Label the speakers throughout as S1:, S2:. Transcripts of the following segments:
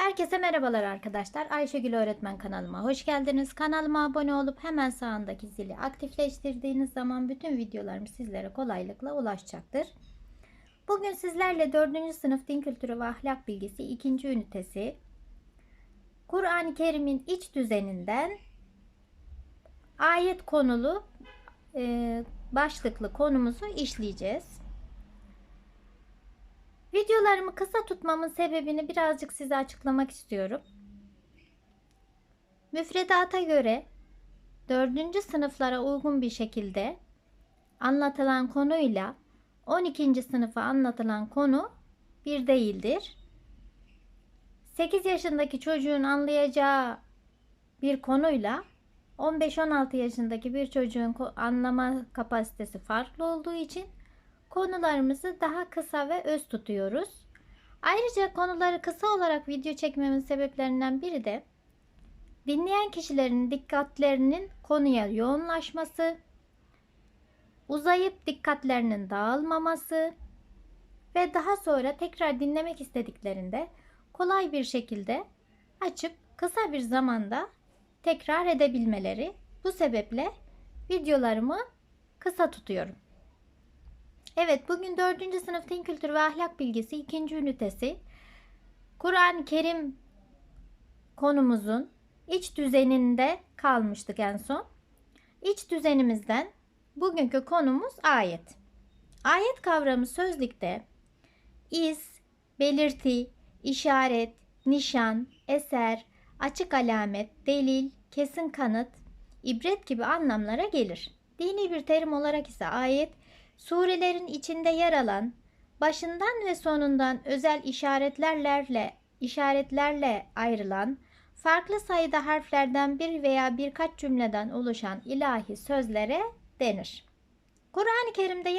S1: Herkese merhabalar arkadaşlar. Ayşegül Öğretmen kanalıma hoş geldiniz. Kanalıma abone olup hemen sağındaki zili aktifleştirdiğiniz zaman bütün videolarım sizlere kolaylıkla ulaşacaktır. Bugün sizlerle 4. sınıf din kültürü ve ahlak bilgisi 2. ünitesi Kur'an-ı Kerim'in iç düzeninden ayet konulu e, başlıklı konumuzu işleyeceğiz. Videolarımı kısa tutmamın sebebini birazcık size açıklamak istiyorum. Müfredata göre 4. sınıflara uygun bir şekilde anlatılan konuyla 12. sınıfa anlatılan konu bir değildir. 8 yaşındaki çocuğun anlayacağı bir konuyla 15-16 yaşındaki bir çocuğun anlama kapasitesi farklı olduğu için konularımızı daha kısa ve öz tutuyoruz. Ayrıca konuları kısa olarak video çekmemin sebeplerinden biri de dinleyen kişilerin dikkatlerinin konuya yoğunlaşması, uzayıp dikkatlerinin dağılmaması ve daha sonra tekrar dinlemek istediklerinde kolay bir şekilde açıp kısa bir zamanda tekrar edebilmeleri. Bu sebeple videolarımı kısa tutuyorum. Evet bugün 4. sınıf din kültürü ve ahlak bilgisi 2. ünitesi. Kur'an-ı Kerim konumuzun iç düzeninde kalmıştık en son. İç düzenimizden bugünkü konumuz ayet. Ayet kavramı sözlükte iz, belirti, işaret, nişan, eser, açık alamet, delil, kesin kanıt, ibret gibi anlamlara gelir. Dini bir terim olarak ise ayet Surelerin içinde yer alan, başından ve sonundan özel işaretlerle işaretlerle ayrılan, farklı sayıda harflerden bir veya birkaç cümleden oluşan ilahi sözlere denir. Kur'an-ı Kerim'de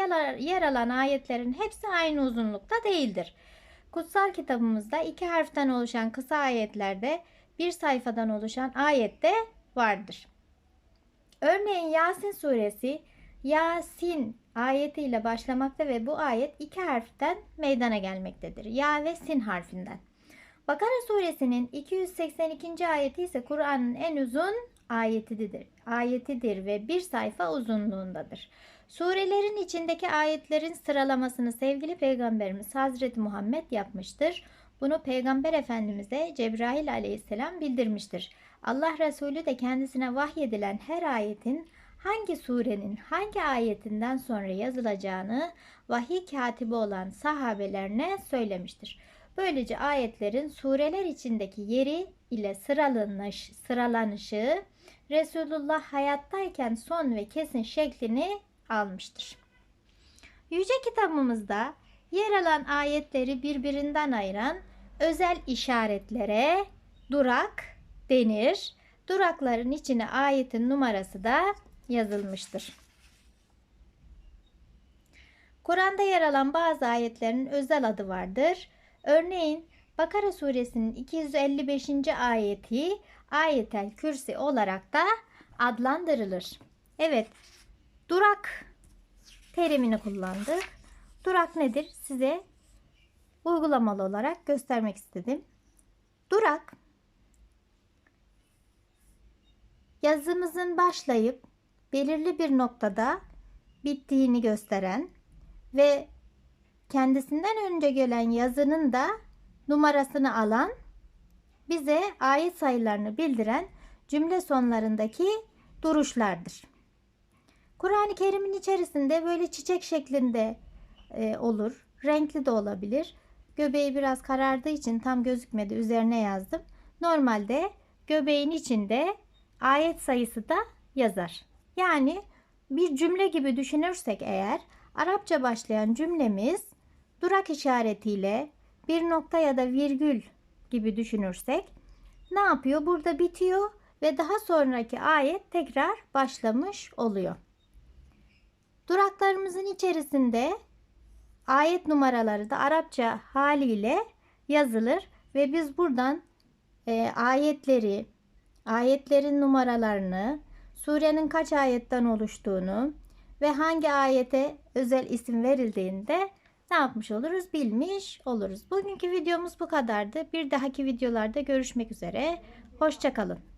S1: yer alan ayetlerin hepsi aynı uzunlukta değildir. Kutsal kitabımızda iki harften oluşan kısa ayetlerde bir sayfadan oluşan ayette vardır. Örneğin Yasin suresi Yasin ayetiyle başlamakta ve bu ayet iki harften meydana gelmektedir. Ya ve sin harfinden. Bakara suresinin 282. ayeti ise Kur'an'ın en uzun ayetidir. Ayetidir ve bir sayfa uzunluğundadır. Surelerin içindeki ayetlerin sıralamasını sevgili peygamberimiz Hazreti Muhammed yapmıştır. Bunu peygamber efendimize Cebrail aleyhisselam bildirmiştir. Allah Resulü de kendisine vahyedilen her ayetin hangi surenin hangi ayetinden sonra yazılacağını vahiy katibi olan sahabelerine söylemiştir. Böylece ayetlerin sureler içindeki yeri ile sıralanış, sıralanışı Resulullah hayattayken son ve kesin şeklini almıştır. Yüce kitabımızda yer alan ayetleri birbirinden ayıran özel işaretlere durak denir. Durakların içine ayetin numarası da yazılmıştır. Kur'an'da yer alan bazı ayetlerin özel adı vardır. Örneğin Bakara suresinin 255. ayeti ayetel kürsi olarak da adlandırılır. Evet, durak terimini kullandık. Durak nedir? Size uygulamalı olarak göstermek istedim. Durak yazımızın başlayıp belirli bir noktada bittiğini gösteren ve kendisinden önce gelen yazının da numarasını alan bize ayet sayılarını bildiren cümle sonlarındaki duruşlardır. Kur'an-ı Kerim'in içerisinde böyle çiçek şeklinde e, olur. Renkli de olabilir. Göbeği biraz karardığı için tam gözükmedi. Üzerine yazdım. Normalde göbeğin içinde ayet sayısı da yazar. Yani bir cümle gibi düşünürsek eğer Arapça başlayan cümlemiz durak işaretiyle bir nokta ya da virgül gibi düşünürsek ne yapıyor? Burada bitiyor ve daha sonraki ayet tekrar başlamış oluyor. Duraklarımızın içerisinde ayet numaraları da Arapça haliyle yazılır ve biz buradan e, ayetleri, ayetlerin numaralarını, surenin kaç ayetten oluştuğunu ve hangi ayete özel isim verildiğini de ne yapmış oluruz? Bilmiş oluruz. Bugünkü videomuz bu kadardı. Bir dahaki videolarda görüşmek üzere. Hoşçakalın.